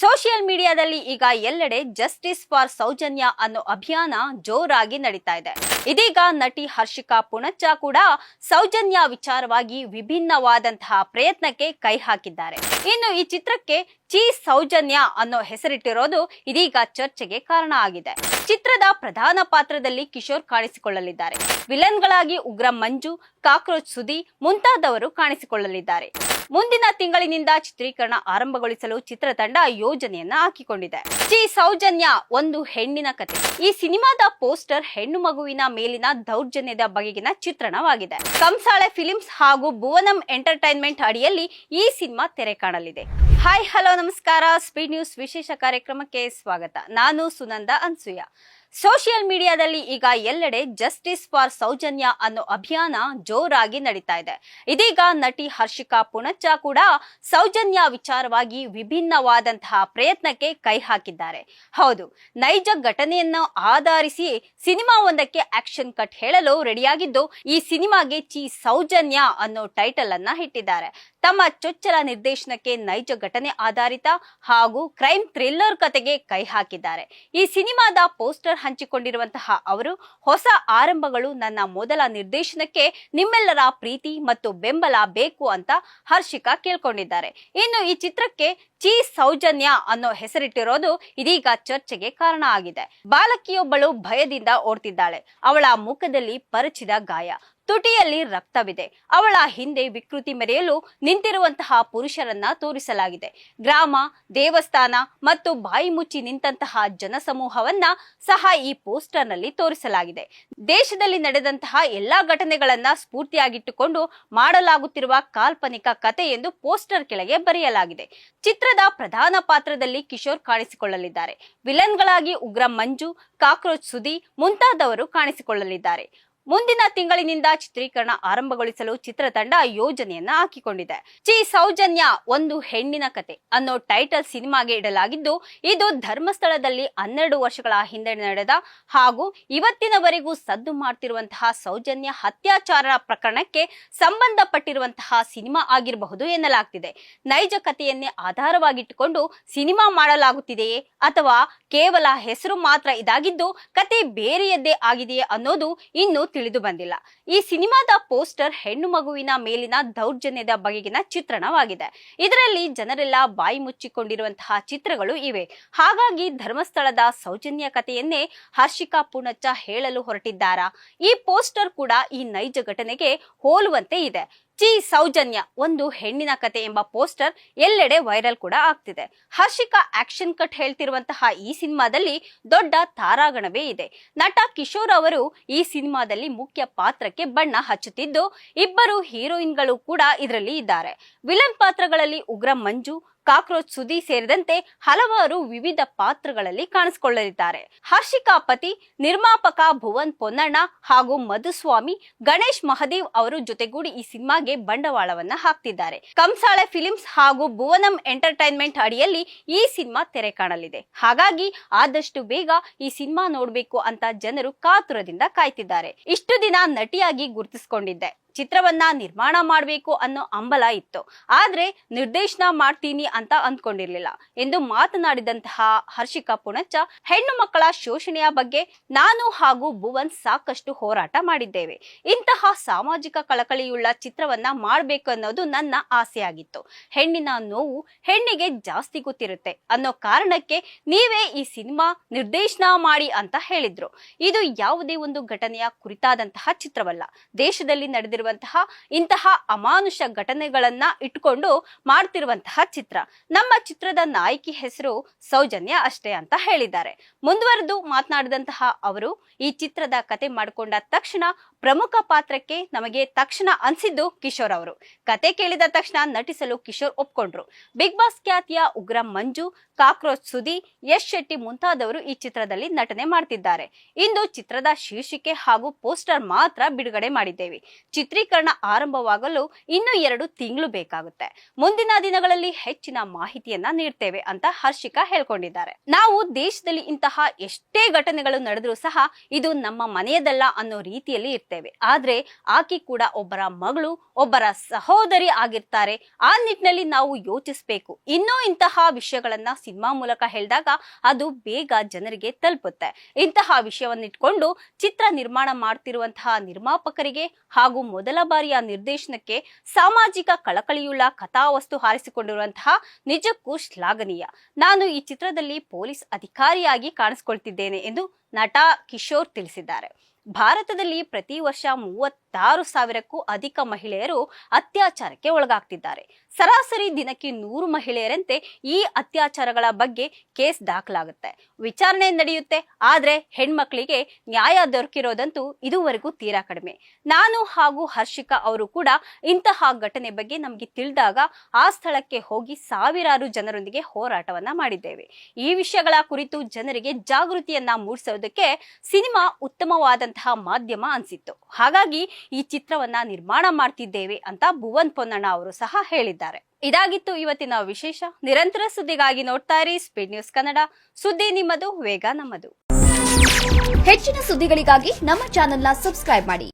Social ಮೀಡಿಯಾದಲ್ಲಿ ಈಗ ಎಲ್ಲೆಡೆ ಜಸ್ಟಿಸ್ ಫಾರ್ ಸೌಜನ್ಯ ಅನ್ನೋ ಅಭಿಯಾನ ಜೋರಾಗಿ ನಡೀತಾ ಇದೆ. ಇದೀಗ ನಟಿ ಹರ್ಷಿಕಾ ಪುಣಚ್ಚ ಕೂಡ ಸೌಜನ್ಯ ವಿಚಾರವಾಗಿ ವಿಭಿನ್ನವಾದಂತಹ ಪ್ರಯತ್ನಕ್ಕೆ ಕೈ ಹಾಕಿದ್ದಾರೆ. ಇನ್ನು ಈ ಚಿತ್ರಕ್ಕೆ ಚೀ ಸೌಜನ್ಯ ಅನ್ನೋ ಹೆಸರಿಟ್ಟಿರೋದು ಇದೀಗ ಚರ್ಚೆಗೆ ಕಾರಣ ಆಗಿದೆ. ಚಿತ್ರದ ಪ್ರಧಾನ ಪಾತ್ರದಲ್ಲಿ ಕಿಶೋರ್ ಕಾಣಿಸಿಕೊಳ್ಳಲಿದ್ದಾರೆ. ವಿಲನ್ಗಳಾಗಿ ಉಗ್ರ ಮಂಜು ಕಾಕ್ರೋಚ್ ಸುದಿ ಮುಂತಾದವರು ಕಾಣಿಸಿಕೊಳ್ಳಲಿದ್ದಾರೆ. ಮುಂದಿನ ತಿಂಗಳಿನಿಂದ ಚಿತ್ರೀಕರಣ ಆರಂಭಗೊಳಿಸಲು ಚಿತ್ರತಂಡ ಯೋಜನೆಯನ್ನ ಹಾಕಿಕೊಂಡಿದೆ. ಜಿ ಸೌಜನ್ಯ, ಒಂದು ಹೆಣ್ಣಿನ ಕತೆ. ಈ ಸಿನಿಮಾದ ಪೋಸ್ಟರ್ ಹೆಣ್ಣು ಮಗುವಿನ ಮೇಲಿನ ದೌರ್ಜನ್ಯದ ಬಗೆಗಿನ ಚಿತ್ರಣವಾಗಿದೆ. ಕಂಸಾಳೆ ಫಿಲಿಮ್ಸ್ ಹಾಗೂ ಭುವನಂ ಎಂಟರ್ಟೈನ್ಮೆಂಟ್ ಅಡಿಯಲ್ಲಿ ಈ ಸಿನಿಮಾ ತೆರೆ ಕಾಣಲಿದೆ. ಹಾಯ್, ಹಲೋ, ನಮಸ್ಕಾರ. ಸ್ಪೀಡ್ ನ್ಯೂಸ್ ವಿಶೇಷ ಕಾರ್ಯಕ್ರಮಕ್ಕೆ ಸ್ವಾಗತ. ನಾನು ಸುನಂದ ಅನ್ಸೂಯ. ಸೋಷಿಯಲ್ ಮೀಡಿಯಾದಲ್ಲಿ ಈಗ ಎಲ್ಲೆಡೆ ಜಸ್ಟಿಸ್ ಫಾರ್ ಸೌಜನ್ಯ ಅನ್ನೋ ಅಭಿಯಾನ ಜೋರಾಗಿ ನಡೀತಾ ಇದೆ. ಇದೀಗ ನಟಿ ಹರ್ಷಿಕಾ ಪುಣಚ್ಚ ಕೂಡ ಸೌಜನ್ಯ ವಿಚಾರವಾಗಿ ವಿಭಿನ್ನವಾದಂತಹ ಪ್ರಯತ್ನಕ್ಕೆ ಕೈ ಹಾಕಿದ್ದಾರೆ. ಹೌದು, ನೈಜ ಘಟನೆಯನ್ನು ಆಧರಿಸಿ ಸಿನಿಮಾ ಒಂದಕ್ಕೆ ಆಕ್ಷನ್ ಕಟ್ ಹೇಳಲು ರೆಡಿಯಾಗಿದ್ದು, ಈ ಸಿನಿಮಾಗೆ ಚಿ ಸೌಜನ್ಯ ಅನ್ನೋ ಟೈಟಲ್ ಅನ್ನ ಇಟ್ಟಿದ್ದಾರೆ. ತಮ್ಮ ಚೊಚ್ಚಲ ನಿರ್ದೇಶನಕ್ಕೆ ನೈಜ ಘಟನೆ ಆಧಾರಿತ ಹಾಗೂ ಕ್ರೈಮ್ ಥ್ರಿಲ್ಲರ್ ಕತೆಗೆ ಕೈ ಹಾಕಿದ್ದಾರೆ. ಈ ಸಿನಿಮಾದ ಪೋಸ್ಟರ್ ಹಂಚಿಕೊಂಡಿರುವಂತಹ ಅವರು, ಹೊಸ ಆರಂಭಗಳು ನನ್ನ ಮೊದಲ ನಿರ್ದೇಶನಕ್ಕೆ ನಿಮ್ಮೆಲ್ಲರ ಪ್ರೀತಿ ಮತ್ತು ಬೆಂಬಲ ಬೇಕು ಅಂತ ಹರ್ಷಿಕಾ ಕೇಳ್ಕೊಂಡಿದ್ದಾರೆ. ಇನ್ನು ಈ ಚಿತ್ರಕ್ಕೆ ಚೀ ಸೌಜನ್ಯ ಅನ್ನೋ ಹೆಸರಿಟ್ಟಿರೋದು ಇದೀಗ ಚರ್ಚೆಗೆ ಕಾರಣ ಆಗಿದೆ. ಬಾಲಕಿಯೊಬ್ಬಳು ಭಯದಿಂದ ಓಡ್ತಿದ್ದಾಳೆ. ಅವಳ ಮುಖದಲ್ಲಿ ಪರಚಿದ ಗಾಯ. ತುಟಿಯಲ್ಲಿ ರಕ್ತವಿದೆ. ಅವಳ ಹಿಂದೆ ವಿಕೃತಿ ಮೆರೆಯಲು ನಿಂತಿರುವಂತಹ ಪುರುಷರನ್ನ ತೋರಿಸಲಾಗಿದೆ. ಗ್ರಾಮ, ದೇವಸ್ಥಾನ ಮತ್ತು ಬಾಯಿ ಮುಚ್ಚಿ ನಿಂತಹ ಜನಸಮೂಹವನ್ನ ಸಹ ಈ ಪೋಸ್ಟರ್ನಲ್ಲಿ ತೋರಿಸಲಾಗಿದೆ. ದೇಶದಲ್ಲಿ ನಡೆದಂತಹ ಎಲ್ಲಾ ಘಟನೆಗಳನ್ನ ಸ್ಫೂರ್ತಿಯಾಗಿಟ್ಟುಕೊಂಡು ಮಾಡಲಾಗುತ್ತಿರುವ ಕಾಲ್ಪನಿಕ ಕತೆ ಎಂದು ಪೋಸ್ಟರ್ ಕೆಳಗೆ ಬರೆಯಲಾಗಿದೆ. ಚಿತ್ರದ ಪ್ರಧಾನ ಪಾತ್ರದಲ್ಲಿ ಕಿಶೋರ್ ಕಾಣಿಸಿಕೊಳ್ಳಲಿದ್ದಾರೆ. ವಿಲನ್ಗಳಾಗಿ ಉಗ್ರ ಮಂಜು, ಕಾಕ್ರೋಚ್ ಸುದಿ ಮುಂತಾದವರು ಕಾಣಿಸಿಕೊಳ್ಳಲಿದ್ದಾರೆ. ಮುಂದಿನ ತಿಂಗಳಿನಿಂದ ಚಿತ್ರೀಕರಣ ಆರಂಭಗೊಳಿಸಲು ಚಿತ್ರತಂಡ ಯೋಜನೆಯನ್ನ ಹಾಕಿಕೊಂಡಿದೆ. ಜಿ ಸೌಜನ್ಯ ಒಂದು ಹೆಣ್ಣಿನ ಕತೆ ಅನ್ನೋ ಟೈಟಲ್ ಸಿನಿಮಾಗೆ ಇಡಲಾಗಿದ್ದು, ಇದು ಧರ್ಮಸ್ಥಳದಲ್ಲಿ ಹನ್ನೆರಡು ವರ್ಷಗಳ ಹಿಂದೆ ನಡೆದ ಹಾಗೂ ಇವತ್ತಿನವರೆಗೂ ಸದ್ದು ಮಾಡ್ತಿರುವಂತಹ ಸೌಜನ್ಯ ಅತ್ಯಾಚಾರ ಪ್ರಕರಣಕ್ಕೆ ಸಂಬಂಧಪಟ್ಟಿರುವಂತಹ ಸಿನಿಮಾ ಆಗಿರಬಹುದು ಎನ್ನಲಾಗ್ತಿದೆ. ನೈಜ ಕಥೆಯನ್ನೇ ಆಧಾರವಾಗಿಟ್ಟುಕೊಂಡು ಸಿನಿಮಾ ಮಾಡಲಾಗುತ್ತಿದೆಯೇ ಅಥವಾ ಕೇವಲ ಹೆಸರು ಮಾತ್ರ ಇದಾಗಿದ್ದು, ಕತೆ ಬೇರೆಯದ್ದೇ ಆಗಿದೆಯೇ ಅನ್ನೋದು ಇನ್ನು ತಿಳಿದು ಬಂದಿಲ್ಲ. ಈ ಸಿನಿಮಾದ ಪೋಸ್ಟರ್ ಹೆಣ್ಣು ಮಗುವಿನ ಮೇಲಿನ ದೌರ್ಜನ್ಯದ ಬಗೆಗಿನ ಚಿತ್ರಣವಾಗಿದೆ. ಇದರಲ್ಲಿ ಜನರೆಲ್ಲ ಬಾಯಿ ಮುಚ್ಚಿಕೊಂಡಿರುವಂತಹ ಚಿತ್ರಗಳು ಇವೆ. ಹಾಗಾಗಿ ಧರ್ಮಸ್ಥಳದ ಸೌಜನ್ಯ ಕಥೆಯನ್ನೇ ಹರ್ಷಿಕಾ ಪೂಣಚ್ಚ ಹೇಳಲು ಹೊರಟಿದ್ದಾರಾ? ಈ ಪೋಸ್ಟರ್ ಕೂಡ ಈ ನೈಜ ಘಟನೆಗೆ ಹೋಲುವಂತೆ ಇದೆ. ಚಿ ಸೌಜನ್ಯ ಒಂದು ಹೆಣ್ಣಿನ ಕತೆ ಎಂಬ ಪೋಸ್ಟರ್ ಎಲ್ಲೆಡೆ ವೈರಲ್ ಕೂಡ ಆಗ್ತಿದೆ. ಹರ್ಷಿಕಾ ಆಕ್ಷನ್ ಕಟ್ ಹೇಳ್ತಿರುವಂತಹ ಈ ಸಿನಿಮಾದಲ್ಲಿ ದೊಡ್ಡ ತಾರಾಗಣವೇ ಇದೆ. ನಟ ಕಿಶೋರ್ ಅವರು ಈ ಸಿನಿಮಾದಲ್ಲಿ ಮುಖ್ಯ ಪಾತ್ರಕ್ಕೆ ಬಣ್ಣ ಹಚ್ಚುತ್ತಿದ್ದು, ಇಬ್ಬರು ಹೀರೋಯಿನ್ಗಳು ಕೂಡ ಇದರಲ್ಲಿ ಇದ್ದಾರೆ. ವಿಲನ್ ಪಾತ್ರಗಳಲ್ಲಿ ಉಗ್ರ ಮಂಜು ಕಾಕ್ರೋಚ್ ಸುದಿ ಸೇರಿದಂತೆ ಹಲವಾರು ವಿವಿಧ ಪಾತ್ರಗಳಲ್ಲಿ ಕಾಣಿಸಿಕೊಳ್ಳಲಿದ್ದಾರೆ. ಹರ್ಷಿಕಾ ಪತಿ, ನಿರ್ಮಾಪಕ ಭುವನ್ ಪೊನ್ನಣ್ಣ ಹಾಗೂ ಮಧುಸ್ವಾಮಿ, ಗಣೇಶ್ ಮಹದೇವ್ ಅವರು ಜೊತೆಗೂಡಿ ಈ ಸಿನಿಮಾಗೆ ಬಂಡವಾಳವನ್ನ ಹಾಕ್ತಿದ್ದಾರೆ. ಕಂಸಾಳೆ ಫಿಲಿಮ್ಸ್ ಹಾಗೂ ಭುವನಂ ಎಂಟರ್ಟೈನ್ಮೆಂಟ್ ಅಡಿಯಲ್ಲಿ ಈ ಸಿನಿಮಾ ತೆರೆ ಕಾಣಲಿದೆ. ಹಾಗಾಗಿ ಆದಷ್ಟು ಬೇಗ ಈ ಸಿನಿಮಾ ನೋಡಬೇಕು ಅಂತ ಜನರು ಕಾತುರದಿಂದ ಕಾಯ್ತಿದ್ದಾರೆ. ಇಷ್ಟು ದಿನ ನಟಿಯಾಗಿ ಗುರುತಿಸಿಕೊಂಡಿದ್ದೆ. ಚಿತ್ರವನ್ನ ನಿರ್ಮಾಣ ಮಾಡಬೇಕು ಅನ್ನೋ ಹಂಬಲ ಇತ್ತು. ಆದ್ರೆ ನಿರ್ದೇಶನ ಮಾಡ್ತೀನಿ ಅಂತ ಅಂದ್ಕೊಂಡಿರ್ಲಿಲ್ಲ. ಎಂದು ಮಾತನಾಡಿದಂತಹ ಹರ್ಷಿಕಾ ಪುಣಚ್ಚ, ಹೆಣ್ಣು ಮಕ್ಕಳ ಶೋಷಣೆಯ ಬಗ್ಗೆ ನಾನು ಹಾಗೂ ಭುವನ್ ಸಾಕಷ್ಟು ಹೋರಾಟ ಮಾಡಿದ್ದೇವೆ. ಇಂತಹ ಸಾಮಾಜಿಕ ಕಳಕಳಿಯುಳ್ಳ ಚಿತ್ರವನ್ನ ಮಾಡಬೇಕು ಅನ್ನೋದು ನನ್ನ ಆಸೆಯಾಗಿತ್ತು. ಹೆಣ್ಣಿನ ನೋವು ಹೆಣ್ಣಿಗೆ ಜಾಸ್ತಿ ಗೊತ್ತಿರುತ್ತೆ ಅನ್ನೋ ಕಾರಣಕ್ಕೆ ನೀವೇ ಈ ಸಿನಿಮಾ ನಿರ್ದೇಶನ ಮಾಡಿ ಅಂತ ಹೇಳಿದ್ರು. ಇದು ಯಾವುದೇ ಒಂದು ಘಟನೆಯ ಕುರಿತಾದಂತಹ ಚಿತ್ರವಲ್ಲ. ದೇಶದಲ್ಲಿ ನಡೆದಿರುವಂತಹ ಇಂತಹ ಅಮಾನುಷ ಘಟನೆಗಳನ್ನ ಇಟ್ಕೊಂಡು ಮಾಡ್ತಿರುವಂತಹ ಚಿತ್ರ. ನಮ್ಮ ಚಿತ್ರದ ನಾಯಕಿ ಹೆಸರು ಸೌಜನ್ಯ ಅಷ್ಟೇ ಅಂತ ಹೇಳಿದ್ದಾರೆ. ಮುಂದುವರೆದು ಮಾತನಾಡಿದಂತಹ ಅವರು ಈ ಚಿತ್ರದ ಕತೆ ಮಾಡಿಕೊಂಡ ತಕ್ಷಣ ಪ್ರಮುಖ ಪಾತ್ರಕ್ಕೆ ನಮಗೆ ತಕ್ಷಣ ಅನಿಸಿದ್ದು ಕಿಶೋರ್ ಅವರು. ಕತೆ ಕೇಳಿದ ತಕ್ಷಣ ನಟಿಸಲು ಕಿಶೋರ್ ಒಪ್ಕೊಂಡ್ರು. ಬಿಗ್ ಬಾಸ್ ಖ್ಯಾತಿಯ ಉಗ್ರ ಮಂಜು, ಕಾಕ್ರೋಚ್ ಸುದಿ, ಯಶ್ ಶೆಟ್ಟಿ ಮುಂತಾದವರು ಈ ಚಿತ್ರದಲ್ಲಿ ನಟನೆ ಮಾಡ್ತಿದ್ದಾರೆ. ಇಂದು ಚಿತ್ರದ ಶೀರ್ಷಿಕೆ ಹಾಗೂ ಪೋಸ್ಟರ್ ಮಾತ್ರ ಬಿಡುಗಡೆ ಮಾಡಿದ್ದೇವೆ. ಚಿತ್ರೀಕರಣ ಆರಂಭವಾಗಲು ಇನ್ನೂ ಎರಡು ತಿಂಗಳು ಬೇಕಾಗುತ್ತೆ. ಮುಂದಿನ ದಿನಗಳಲ್ಲಿ ಹೆಚ್ಚಿನ ಮಾಹಿತಿಯನ್ನ ನೀಡ್ತೇವೆ ಅಂತ ಹರ್ಷಿಕಾ ಹೇಳ್ಕೊಂಡಿದ್ದಾರೆ. ನಾವು ದೇಶದಲ್ಲಿ ಇಂತಹ ಎಷ್ಟೇ ಘಟನೆಗಳು ನಡೆದ್ರೂ ಸಹ ಇದು ನಮ್ಮ ಮನೆಯದಲ್ಲ ಅನ್ನೋ ರೀತಿಯಲ್ಲಿ ನೋಡಿರ್ತೇವೆ ಆದ್ರೆ ಆಕೆ ಕೂಡ ಒಬ್ಬರ ಮಗಳು, ಒಬ್ಬರ ಸಹೋದರಿ ಆಗಿರ್ತಾರೆ. ಆ ನಿಟ್ಟಿನಲ್ಲಿ ನಾವು ಯೋಚಿಸ್ಬೇಕು. ಇನ್ನೂ ಇಂತಹ ವಿಷಯಗಳನ್ನ ಸಿನಿಮಾ ಮೂಲಕ ಹೇಳಿದಾಗ ಅದು ಬೇಗ ಜನರಿಗೆ ತಲುಪುತ್ತೆ. ಇಂತಹ ವಿಷಯವನ್ನಿಟ್ಕೊಂಡು ಚಿತ್ರ ನಿರ್ಮಾಣ ಮಾಡ್ತಿರುವಂತಹ ನಿರ್ಮಾಪಕರಿಗೆ ಹಾಗೂ ಮೊದಲ ಬಾರಿಯ ನಿರ್ದೇಶನಕ್ಕೆ ಸಾಮಾಜಿಕ ಕಳಕಳಿಯುಳ್ಳ ಕಥಾವಸ್ತು ಹಾರಿಸಿಕೊಂಡಿರುವಂತಹ ನಿಜಕ್ಕೂ ಶ್ಲಾಘನೀಯ. ನಾನು ಈ ಚಿತ್ರದಲ್ಲಿ ಪೊಲೀಸ್ ಅಧಿಕಾರಿಯಾಗಿ ಕಾಣಿಸ್ಕೊಳ್ತಿದ್ದೇನೆ ಎಂದು ನಟ ಕಿಶೋರ್ ತಿಳಿಸಿದ್ದಾರೆ. ಭಾರತದಲ್ಲಿ ಪ್ರತಿ ವರ್ಷ ಮೂವತ್ತಾರು ಸಾವಿರಕ್ಕೂ ಅಧಿಕ ಮಹಿಳೆಯರು ಅತ್ಯಾಚಾರಕ್ಕೆ ಒಳಗಾಗ್ತಿದ್ದಾರೆ. ಸರಾಸರಿ ದಿನಕ್ಕೆ ನೂರು ಮಹಿಳೆಯರಂತೆ ಈ ಅತ್ಯಾಚಾರಗಳ ಬಗ್ಗೆ ಕೇಸ್ ದಾಖಲಾಗುತ್ತೆ. ವಿಚಾರಣೆ ನಡೆಯುತ್ತೆ, ಆದ್ರೆ ಹೆಣ್ಮಕ್ಳಿಗೆ ನ್ಯಾಯ ದೊರಕಿರೋದಂತೂ ಇದುವರೆಗೂ ತೀರಾ ಕಡಿಮೆ. ನಾನು ಹಾಗೂ ಹರ್ಷಿಕಾ ಅವರು ಕೂಡ ಇಂತಹ ಘಟನೆ ಬಗ್ಗೆ ನಮಗೆ ತಿಳಿದಾಗ ಆ ಸ್ಥಳಕ್ಕೆ ಹೋಗಿ ಸಾವಿರಾರು ಜನರೊಂದಿಗೆ ಹೋರಾಟವನ್ನ ಮಾಡಿದ್ದೇವೆ. ಈ ವಿಷಯಗಳ ಕುರಿತು ಜನರಿಗೆ ಜಾಗೃತಿಯನ್ನ ಮೂಡಿಸೋದಕ್ಕೆ ಸಿನಿಮಾ ಉತ್ತಮವಾದಂತಹ ಮಾಧ್ಯಮ ಅನ್ಸಿತ್ತು. ಹಾಗಾಗಿ ಈ ಚಿತ್ರವನ್ನ ನಿರ್ಮಾಣ ಮಾಡ್ತಿದ್ದೇವೆ ಅಂತ ಭುವನ್ ಪೊನ್ನಣ್ಣ ಅವರು ಸಹ ಹೇಳಿದ್ದಾರೆ. ಇದಾಗಿತ್ತು ಇವತ್ತಿನ ವಿಶೇಷ. ನಿರಂತರ ಸುದ್ದಿಗಾಗಿ ನೋಡ್ತಾ ಇರಿ ಸ್ಪೀಡ್ ನ್ಯೂಸ್ ಕನ್ನಡ ಸುದ್ದಿ ನಿಮ್ಮದು, ವೇಗ ನಮ್ಮದು. ಹೆಚ್ಚಿನ ಸುದ್ದಿಗಳಿಗಾಗಿ ನಮ್ಮ ಚಾನೆಲ್ನ ಸಬ್ಸ್ಕ್ರೈಬ್ ಮಾಡಿ.